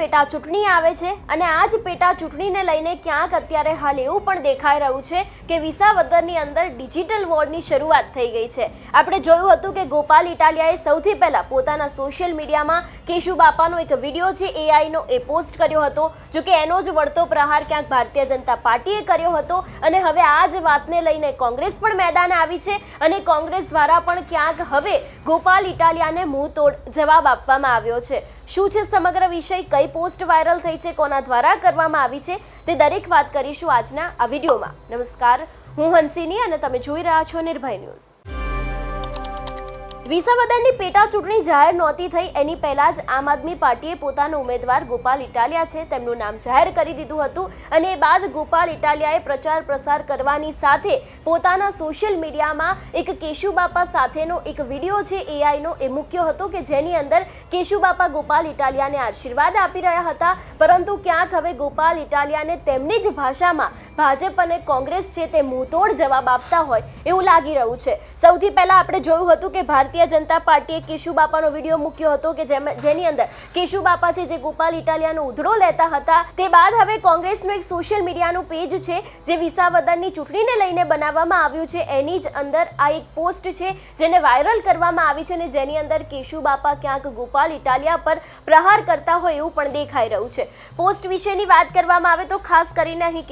પેટા ચૂંટણી આવે છે અને આ જ પેટા ચૂંટણીને લઈને ક્યાંક અત્યારે હાલ એવું પણ દેખાઈ રહ્યું છે કે વિસાવદરની અંદર ડિજિટલ વોર્ડની શરૂઆત થઈ ગઈ છે. આપણે જોયું હતું કે ગોપાલ ઇટાલિયાએ સૌથી પહેલાં પોતાના સોશિયલ મીડિયામાં કેશુ બાપાનો એક વીડિયો છે એઆઈનો એ પોસ્ટ કર્યો હતો, જો કે એનો જ વળતો પ્રહાર ક્યાંક ભારતીય જનતા પાર્ટીએ કર્યો હતો અને હવે આ જ વાતને લઈને કોંગ્રેસ પણ મેદાને આવી છે અને કોંગ્રેસ દ્વારા પણ ક્યાંક હવે ગોપાલ ઇટાલિયાને મુંહતોડ જવાબ આપવામાં આવ્યો છે. શું છે સમગ્ર વિષય? કઈ પોસ્ટ વાયરલ થઈ છે? કોના દ્વારા કરવામાં આવી છે? તે દરેક વાત કરીશું આજના આ વિડીયોમાં. નમસ્કાર, હું હંસિની અને તમે જોઈ રહ્યા છો નિર્ભય ન્યૂઝ. વિસાવદરની પેટા ચૂંટણી જાહેર નહોતી થઈ. એની પહેલા જ આમ આદમી પાર્ટીએ પોતાનો ઉમેદવાર ગોપાલ ઇટાલિયા છે, તેમનું નામ જાહેર કરી દીધું હતું અને એ બાદ ગોપાલ ઇટાલિયાએ પ્રચાર પ્રસાર કરવાની સાથે પોતાના સોશિયલ મીડિયામાં એક કેશુબાપા સાથેનો એક વીડિયો છે, એઆઈનો, એ મૂક્યો હતો કે જેની અંદર કેશુબાપા ગોપાલ ઇટાલિયાને આશીર્વાદ આપી રહ્યા હતા. પરંતુ ક્યાંક હવે ગોપાલ ઇટાલિયાને તેમની જ ભાષામાં ભાજપ અને કોંગ્રેસ છે તે મુંહતોડ જવાબ આપતા હોય એવું લાગી રહ્યું છે. સૌથી પહેલા આપણે જોયું હતું કે ભારતીય જનતા પાર્ટીએ કેશુબાપાનો વીડિયો મૂક્યો હતો કે જેની અંદર કેશુબાપા છે જે ગોપાલ ઇટાલિયાનો ઉધડો લેતા હતા. તે બાદ હવે કોંગ્રેસનું એક સોશિયલ મીડિયાનું પેજ છે જે વિસાવદરની ચૂંટણીને લઈને બનાવવામાં આવ્યું છે. એની જ અંદર આ એક પોસ્ટ છે જેને વાયરલ કરવામાં આવી છે અને જેની અંદર કેશુબાપા ક્યાંક ગોપાલ ઇટાલિયા પર પ્રહાર કરતા હોય એવું પણ દેખાઈ રહ્યું છે. પોસ્ટ વિશેની વાત કરવામાં આવે તો ખાસ કરીને અહીં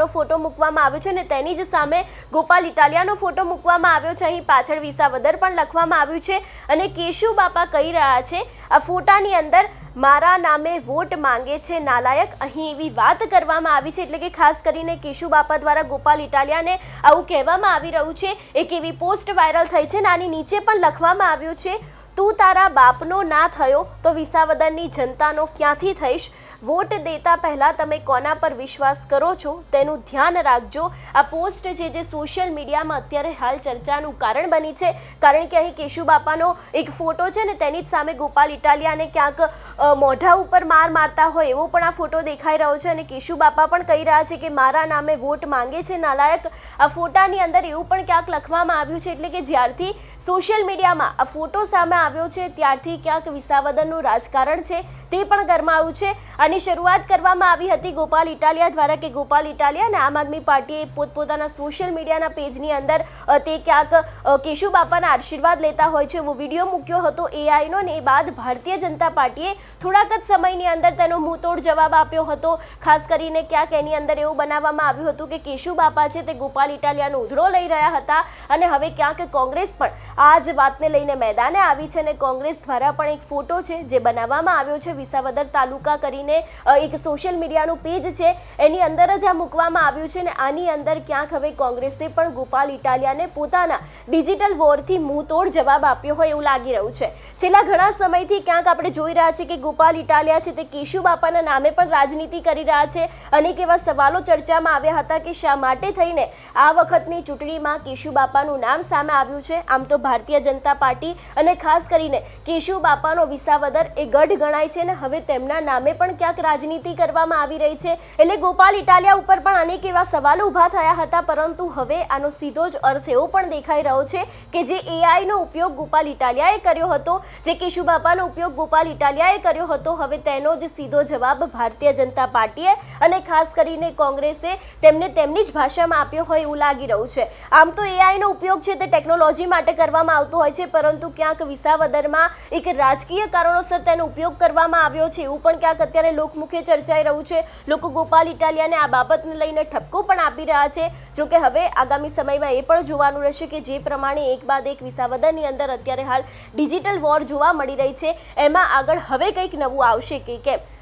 કેશુબાપાનો ફોટો મૂકવામાં આવ્યો છે અને તેની જ સામે ગોપાલ ઇટાલિયાનો ફોટો મૂકવામાં આવ્યો છે. અહીં પાછળ વિસાવદર પણ લખવામાં આવ્યું છે અને કેશુ બાપા કહી રહ્યા છે, આ ફોટાની અંદર મારા નામે વોટ માંગે છે, નાલાયક. અહીં એવી વાત કરવામાં આવી છે એટલે કે ખાસ કરીને કેશુ બાપા દ્વારા ગોપાલ ઇટાલિયાને આવું કહેવામાં આવી રહ્યું છે. એક એવી પોસ્ટ વાયરલ થઈ છે નાની નીચે પણ લખવામાં આવ્યું છે, તું તારા બાપનો ના થયો તો વિસાવદરની જનતાનો ક્યાંથી થઈશ? વોટ દેતા પહેલાં તમે કોના પર વિશ્વાસ કરો છો તેનું ધ્યાન રાખજો. આ પોસ્ટ છે જે સોશિયલ મીડિયામાં અત્યારે હાલ ચર્ચાનું કારણ બની છે. કારણ કે અહીં કેશુ બાપાનો એક ફોટો છે ને તેની જ સામે ગોપાલ ઇટાલિયાને ક્યાંક મોઢા ઉપર માર મારતા હોય એવો પણ આ ફોટો દેખાઈ રહ્યો છે અને કેશુ બાપા પણ કહી રહ્યા છે કે મારા નામે વોટ માંગે છે નાલાયક. આ ફોટાની અંદર એવું પણ ક્યાંક લખવામાં આવ્યું છે એટલે કે જ્યારથી સોશિયલ મીડિયામાં આ ફોટો સામે આવ્યો છે, ત્યારથી ક્યાંક વિસાવદનનું રાજકારણ છે તે પણ ગરમાયું છે. આની શરૂઆત કરવામાં આવી હતી ગોપાલ ઇટાલિયા દ્વારા કે ગોપાલ ઇટાલિયા અને આમ આદમી પાર્ટીએ પોતપોતાના સોશિયલ મીડિયાના પેજની અંદર તે ક્યાંક કેશુ બાપાના આશીર્વાદ લેતા હોય છે એવો વીડિયો મૂક્યો હતો એઆઈનો અને એ બાદ ભારતીય જનતા પાર્ટીએ થોડાક જ સમયની અંદર તેનો મુંતોડ જવાબ આપ્યો હતો. ખાસ કરીને ક્યાંક એની અંદર એવું બનાવવામાં આવ્યું હતું કે કેશુ બાપા છે તે ગોપાલ ઇટાલિયાનો ઉધડો લઈ રહ્યા હતા અને હવે ક્યાંક કોંગ્રેસ પણ આ જ વાતને લઈને મેદાને આવી છે અને કોંગ્રેસ દ્વારા પણ એક ફોટો છે જે બનાવવામાં આવ્યો છે. વિસાવદર તાલુકા કરીને એક સોશિયલ મીડિયાનું પેજ છે. એની અંદર જ આ મૂકવામાં આવ્યું છે ને આની અંદર ક્યાંક હવે કોંગ્રેસે પણ ગોપાલ ઇટાલિયાને પોતાના ડિજિટલ વોરથી મુંહતોડ જવાબ આપ્યો હોય એવું લાગી રહ્યું છે. છેલ્લા ઘણા સમયથી ક્યાંક આપણે જોઈ રહ્યા છીએ કે ગોપાલ ઇટાલિયા છે, તે કેશુ બાપાના નામે પણ રાજનીતિ કરી રહ્યા છે. અનેક એવા સવાલો ચર્ચામાં આવ્યા હતા કે શા માટે થઈને આ વખતની ચૂંટણીમાં કેશુ બાપાનું નામ સામે આવ્યું છે. આમ તો ભારતીય જનતા પાર્ટી અને ખાસ કરીને કેશુ બાપાનો વિસાવદર એ ગઢ ગણાય છે ને હવે તેમના નામે પણ ક્યાંક રાજનીતિ કરવામાં આવી રહી છે. એટલે ગોપાલ ઇટાલિયા ઉપર પણ અનેક એવા સવાલો ઊભા થયા હતા, પરંતુ હવે આનો સીધો જ અર્થ એવો પણ દેખાઈ રહ્યો છે કે જે એઆઈનો ઉપયોગ ગોપાલ ઇટાલિયાએ કર્યો હતો, જે કેશુબાપાનો ઉપયોગ ગોપાલ ઇટાલિયાએ કર્યો હતો, હવે તેનો જ સીધો જવાબ ભારતીય જનતા પાર્ટીએ અને ખાસ કરીને કોંગ્રેસે તેમને તેમની જ ભાષામાં આપ્યો હોય એવું લાગી રહ્યું છે. આમ તો એઆઈનો ઉપયોગ છે તે ટેકનોલોજી માટે કરવામાં આવતો હોય છે, પરંતુ ક્યાંક વિસાવદરમાં એક રાજકીય કારણોસર તેનો ઉપયોગ કરવામાં આવ્યો છે. એવું પણ ક્યાંક અત્યારે લોકમુખે ચર્ચાઈ રહ્યું છે. લોકો ગોપાલ ઇટાલિયાને આ બાબતને લઈને ઠપકો પણ આપી રહ્યા છે. જો કે હવે આગામી સમયમાં એ પણ જોવાનું રહેશે કે જે પ્રમાણે એક બાદ એક વિસાવદરની અંદર અત્યારે હાલ ડિજિટલ વોર જોવા મળી રહી છે. એમાં આગળ હવે કંઈક નવું આવશે કે કેમ?